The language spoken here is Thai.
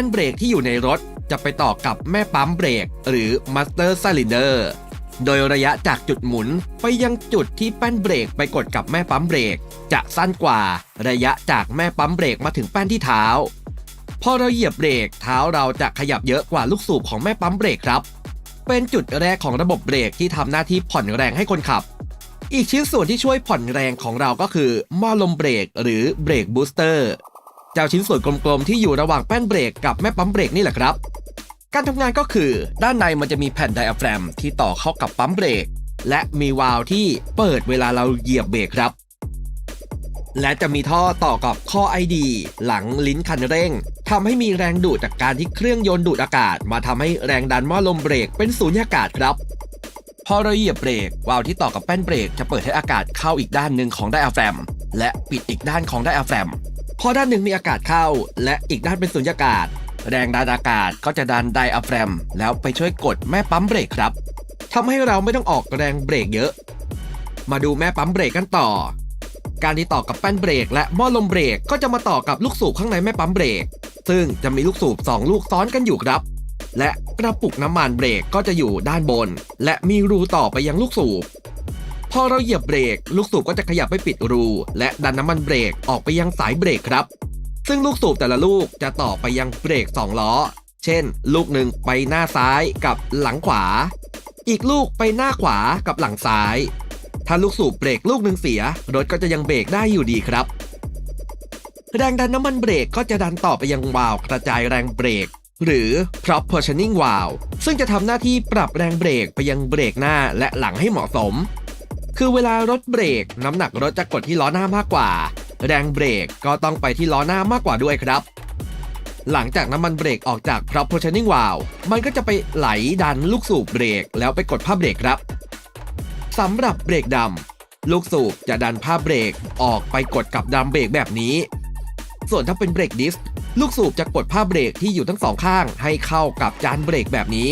ป้นเบรกที่อยู่ในรถ จะไปต่อกับแม่ปั๊มเบรก หรือ Master Cylinder โดยระยะจากจุดหมุนไปยังจุดที่แป้นเบรกไปกดกับแม่ปั๊มเบรก จะสั้นกว่าระยะจากแม่ปั๊มเบรกมาถึงแป้นที่เท้า พอเราเหยียบเบรกเท้าเราจะขยับเยอะกว่าลูกสูบของแม่ปั๊มเบรกครับ เป็นจุดแรกของระบบเบรกที่ทำหน้าที่ผ่อนแรงให้คนขับ อีกชิ้นส่วนที่ช่วยผ่อนแรงของเราก็คือหม้อลมเบรกหรือเบรกบูสเตอร์ เจ้าชิ้นส่วนกลมๆที่อยู่ระหว่างแป้นเบรกกับแม่ปั๊มเบรกนี่แหละครับ การทำงานก็คือ ด้านในมันจะมีแผ่นไดอะแฟรมที่ต่อเข้ากับปั๊มเบรก และมีวาล์วที่เปิดเวลาเราเหยียบเบรกครับ และจะมีท่อต่อกับข้อ ID หลังลิ้นคันเร่งทำให้มีแรงดูดจากการที่เครื่องยนต์ดูดอากาศ มาทำให้แรงดันหม้อลมเบรกเป็นสูญญากาศครับพอเราเหยียบเบรกวาล์วที่ต่อกับแป้นเบรกจะเปิดให้อากาศเข้าอีกด้านหนึ่งของไดอะแฟรมและปิดอีกด้านของไดอะแฟรม พอด้านหนึ่งมีอากาศเข้า และอีกด้านเป็นสุญญากาศ แรงดันอากาศก็จะดันไดอะแฟรม แล้วไปช่วยกดแม่ปั๊มเบรกครับทำให้เราไม่ต้องออกแรงเบรกเยอะ มาดูแม่ปั๊มเบรกกันต่อ การที่ต่อกับแป้นเบรก และหม้อลมเบรกก็จะมาต่อกับลูกสูบข้างในแม่ปั๊มเบรก ซึ่งจะมีลูกสูบ 2 ลูกซ้อนกันอยู่ครับ และกระปุกน้ำมันเบรกก็จะอยู่ด้านบน และมีรูต่อไปยังลูกสูบ พอเราเหยียบเบรก ลูกสูบก็จะขยับไปปิดรู และดันน้ำมันเบรกออกไปยังสายเบรกครับ ซึ่งลูกสูบแต่ละลูกจะต่อไปยังเบรก 2 ล้อ เช่น ลูกหนึ่งไปหน้าซ้ายกับหลังขวา อีกลูกไปหน้าขวากับหลังซ้าย ถ้าลูกสูบเบรกลูกหนึ่งเสีย รถก็จะยังเบรกได้อยู่ดีครับ แรงดันน้ำมันเบรกก็จะดันต่อไปยังวาล์วกระจายแรงเบรกหรือ proportioning valve ซึ่งจะทำหน้าที่ปรับแรงเบรกไปยังเบรกหน้าและหลังให้เหมาะสม คือเวลารถเบรก น้ำหนักรถจะกดที่ล้อหน้ามากกว่า แรงเบรกก็ต้องไปที่ล้อหน้ามากกว่าด้วยครับ หลังจากน้ำมันเบรกออกจาก proportioning valve มันก็จะไปไหลดันลูกสูบเบรก แล้วไปกดผ้าเบรกครับสำหรับเบรกดำลูกสูบจะดันผ้าเบรกออกไปกดกับดำเบรกแบบนี้ ส่วนถ้าเป็นเบรกดิสก์ลูกสูบจะกดผ้าเบรกที่อยู่ทั้งสองข้างให้เข้ากับจานเบรกแบบนี้